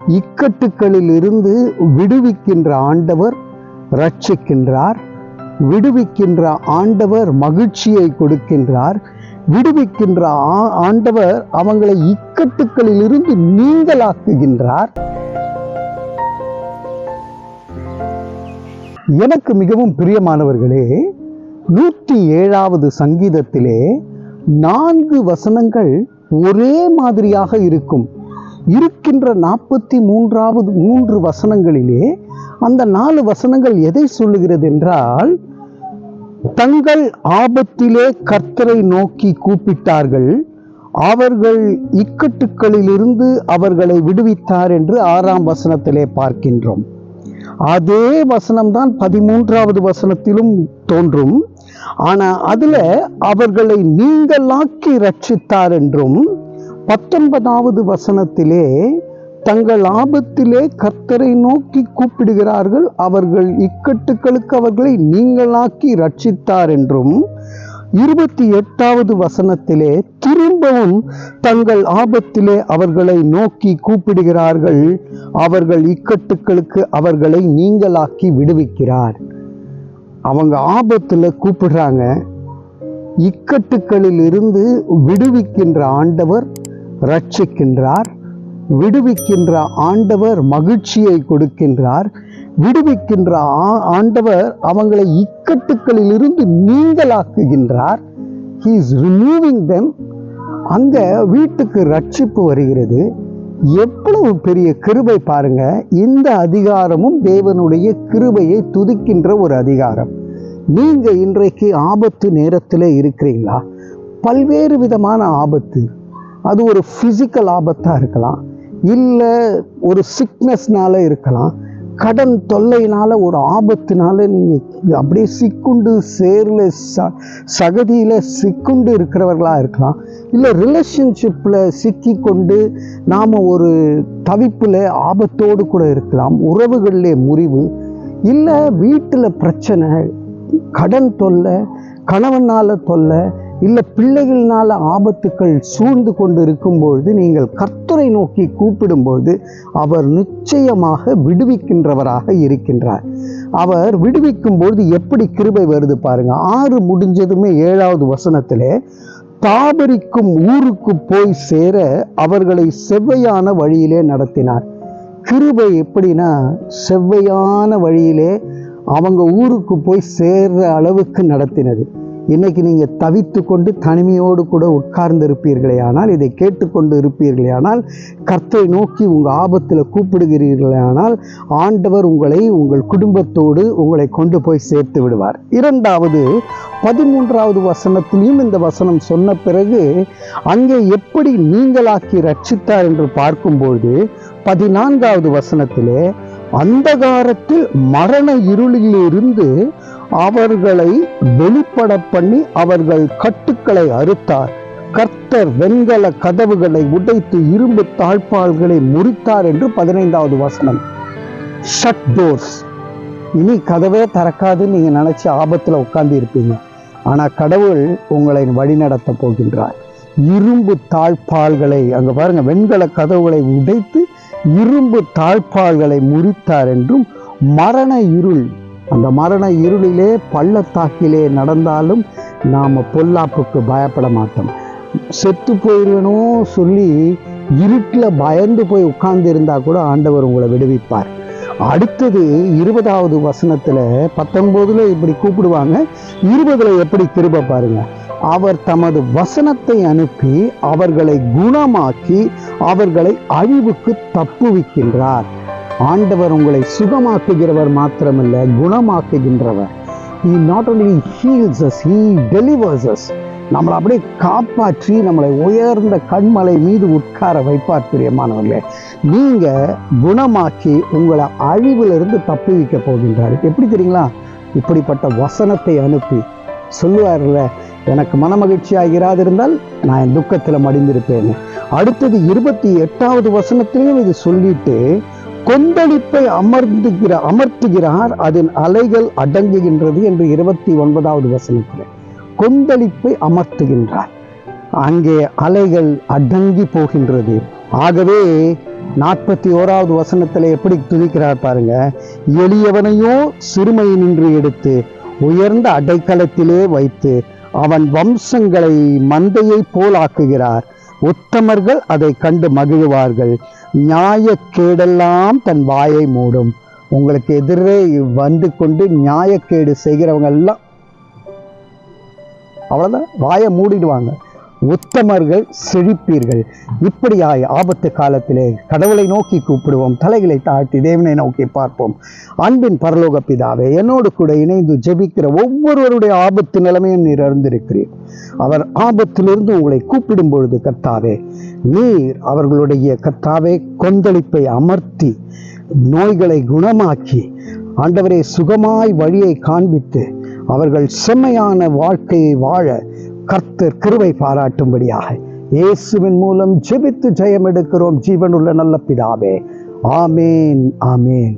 இக்கட்டுகளில் இருந்து விடுவிக்கின்ற ஆண்டவர் ரட்சிக்கின்றார் விடுவிக்கின்ற ஆண்டவர் மகிழ்ச்சியை கொடுக்கின்றார் விடுவிக்கின்ற ஆண்டவர் அவங்களை இக்கட்டுகளில் இருந்து நீங்களாக்குகின்றார் எனக்கு மிகவும் பிரியமானவர்களே நூற்றி ஏழாவது சங்கீதத்திலே நான்கு வசனங்கள் ஒரே மாதிரியாக இருக்கும். இருக்கின்ற நாற்பத்தி மூன்றாவது மூன்று வசனங்களிலே அந்த நாலு வசனங்கள் எதை சொல்லுகிறது என்றால் தங்கள் ஆபத்திலே கர்த்தரை நோக்கி கூப்பிட்டார்கள். அவர்கள் இக்கட்டுக்களிலிருந்து அவர்களை விடுவித்தார் என்று ஆறாம் வசனத்திலே பார்க்கின்றோம். அதே வசனம்தான் பதிமூன்றாவது வசனத்திலும் தோன்றும். ஆனால் அதில் அவர்களை நீங்களாக்கி ரட்சித்தார் என்றும் பத்தொன்பதாவது வசனத்திலே தங்கள் ஆபத்திலே கர்த்தரை நோக்கி கூப்பிடுகிறார்கள். அவர்கள் இக்கட்டுகளுக்கு அவர்களை நீங்களாக்கி ரட்சித்தார் என்றும் இருபத்தி எட்டாவது வசனத்திலே திரும்பவும் தங்கள் ஆபத்திலே அவர்களை நோக்கி கூப்பிடுகிறார்கள். அவர்கள் இக்கட்டுகளுக்கு அவர்களை நீங்களாக்கி விடுவிக்கிறார். அவங்க ஆபத்தில் கூப்பிடுறாங்க. இக்கட்டுகளில் இருந்து விடுவிக்கின்ற ஆண்டவர் ரட்சிக்கின்றார் விடுவிக்கின்ற ஆண்டவர் மகிழ்ச்சியை கொடுக்கின்றார் விடுவிக்கின்ற ஆ- ஆண்டவர் அவங்களை இக்கட்டுகளில் இருந்து நீங்களாக்குகின்றார் he இஸ் removing தெம் அங்கே வீட்டுக்கு ரட்சிப்பு வருகிறது. எவ்வளவு பெரிய கிருபை பாருங்க. இந்த அதிகாரமும் தேவனுடைய கிருபையை துதிக்கின்ற ஒரு அதிகாரம். நீங்க இன்றைக்கு ஆபத்து நேரத்தில் இருக்கிறீங்களா? பல்வேறு விதமான ஆபத்து. அது ஒரு ஃபிசிக்கல் ஆபத்தாக இருக்கலாம். இல்லை ஒரு சிக்னஸ்னால இருக்கலாம். கடன் தொல்லையினால ஒரு ஆபத்தினால நீங்கள் அப்படியே சிக்குண்டு சேரில் ச சகதியில் சிக்குண்டு இருக்கிறவர்களாக இருக்கலாம். இல்லை ரிலேஷன்ஷிப்பில் சிக்கி கொண்டு நாம் ஒரு தவிப்பில் ஆபத்தோடு கூட இருக்கலாம். உறவுகளிலே முறிவு. இல்லை வீட்டில் பிரச்சனை கடன் தொல்லை கணவனால தொல்லை இல்லை பிள்ளைகள்னால ஆபத்துக்கள் சூழ்ந்து கொண்டு இருக்கும்பொழுது நீங்கள் கர்த்தரை நோக்கி கூப்பிடும்பொழுது அவர் நிச்சயமாக விடுவிக்கின்றவராக இருக்கின்றார். அவர் விடுவிக்கும் பொழுது எப்படி கிருபை வருது பாருங்க. ஆறு முடிஞ்சதுமே ஏழாவது வசனத்திலே தாபரிக்கும் ஊருக்கு போய் சேர அவர்களை செவ்வையான வழியிலே நடத்தினார். கிருபை எப்படின்னா செவ்வையான வழியிலே அவங்க ஊருக்கு போய் சேர்ற அளவுக்கு நடத்தினது. இன்னைக்கு நீங்கள் தவித்து கொண்டு தனிமையோடு கூட உட்கார்ந்து இருப்பீர்களே ஆனால் இதை கேட்டுக்கொண்டு இருப்பீர்களே ஆனால் கர்த்தரை நோக்கி உங்கள் ஆபத்தில் கூப்பிடுகிறீர்களே ஆனால் ஆண்டவர் உங்களை உங்கள் குடும்பத்தோடு உங்களை கொண்டு போய் சேர்த்து விடுவார். இரண்டாவது பதிமூன்றாவது வசனத்திலையும் இந்த வசனம் சொன்ன பிறகு அங்கே எப்படி நீங்களாக்கி ரட்சித்தார் என்று பார்க்கும்போது பதினான்காவது வசனத்திலே அந்தகாரத்தில் மரண இருளிலிருந்து அவர்களை வெளிப்பட பண்ணி அவர்கள் கட்டுக்களை அறுத்தார். கர்த்தர் வெண்கல கதவுகளை உடைத்து இரும்பு தாழ்பால்களை முறித்தார் என்று பதினைந்தாவது வசனம். ஷட் டோர்ஸ் இனி கதவே திறக்காதுன்னு நீங்க நினைச்சு ஆபத்துல உட்கார்ந்து இருப்பீங்க ஆனா கடவுள் உங்களை வழிநடத்த போகின்றார். இரும்பு தாழ்பால்களை அங்க பாருங்க வெண்கல கதவுகளை உடைத்து இரும்பு தாழ்பால்களை முறித்தார் என்றும் மரண இருள் அந்த மரண இருளிலே பள்ளத்தாக்கிலே நடந்தாலும் நாம் பொல்லாப்புக்கு பயப்பட மாட்டோம். செத்து போயிடுவேனோ சொல்லி இருட்டில் பயந்து போய் உட்கார்ந்து இருந்தா கூட ஆண்டவர் உங்களை விடுவிப்பார். அடுத்தது இருபதாவது வசனத்துல பத்தொன்பதுல இப்படி கூப்பிடுவாங்க இருபதுல எப்படி திரும்ப பாருங்க. அவர் தமது வசனத்தை அனுப்பி அவர்களை குணமாக்கி அவர்களை அழிவுக்கு தப்புவிக்கின்றார். ஆண்டவர் உங்களை சுகமாக்குகிறவர் மாத்திரமல்ல குணமாக்குகின்றவர். He not only heals us he delivers us நம்மளை அப்படியே காப்பாற்றி நம்மளை உயர்ந்த கண்மலை மீது உட்கார வைப்பார் பிரியமானவர்களே. நீங்க குணமாக்கி உங்களை அழிவிலிருந்து தப்புவிக்க போகின்றார். எப்படி தெரியுங்களா? இப்படிப்பட்ட வசனத்தை அனுப்பி. சொல்லுவார்ல எனக்கு மனமகிழ்ச்சியாக இராதிருந்தால் நான் என் துக்கத்தில் மடிந்திருப்பேன் அடுத்தது இருபத்தி எட்டாவது வசனத்திலையும் இது சொல்லிட்டு கொந்தளிப்பை அமர்ந்துகிற அமர்த்துகிறார் அதன் அலைகள் அடங்குகின்றது என்று இருபத்தி ஒன்பதாவது வசனத்தில். கொந்தளிப்பை அமர்த்துகின்றார். அங்கே அலைகள் அடங்கி போகின்றது. ஆகவே நாற்பத்தி ஓராவது வசனத்தில் எப்படி துதிக்கிறார் பாருங்க. எளியவனையோ சிறுமை நின்று எடுத்து உயர்ந்த அடைக்கலத்திலே வைத்து அவன் வம்சங்களை மந்தையை போலாக்குகிறார். உத்தமர்கள் அதை கண்டு மகிழ்வார்கள். நியாயக்கேடெல்லாம் தன் வாயை மூடும். உங்களுக்கு எதிரே வந்து கொண்டு நியாயக்கேடு செய்கிறவங்க எல்லாம் அவ்வளோதான் வாயை மூடிடுவாங்க. உத்தமர்கள் செழிப்பீர்கள். இப்படியாய் ஆபத்து காலத்திலே கடவுளை நோக்கி கூப்பிடுவோம் தலைகளை தாழ்த்தி தேவனை நோக்கி பார்ப்போம். அன்பின் பரலோக பிதாவே என்னோடு கூட இணைந்து ஜெபிக்கிற ஒவ்வொருவருடைய ஆபத்து நிலைமையும் நீர் அறிந்திருக்கிறீர். அவர் ஆபத்திலிருந்து உங்களை கூப்பிடும் பொழுது கத்தாவே நீர் அவர்களுடைய கத்தாவே கொந்தளிப்பை அமர்த்தி நோய்களை குணமாக்கி ஆண்டவரே சுகமாய் வழியை காண்பித்து அவர்கள் செம்மையான வாழ்க்கையை வாழ கர்த்தர் கிருவை பாராட்டும்படியாக இயேசுவின் மூலம் ஜெபித்து ஜெயம் எடுக்கிறோம் ஜீவனுள்ள நல்ல பிதாவே. ஆமேன் ஆமேன்.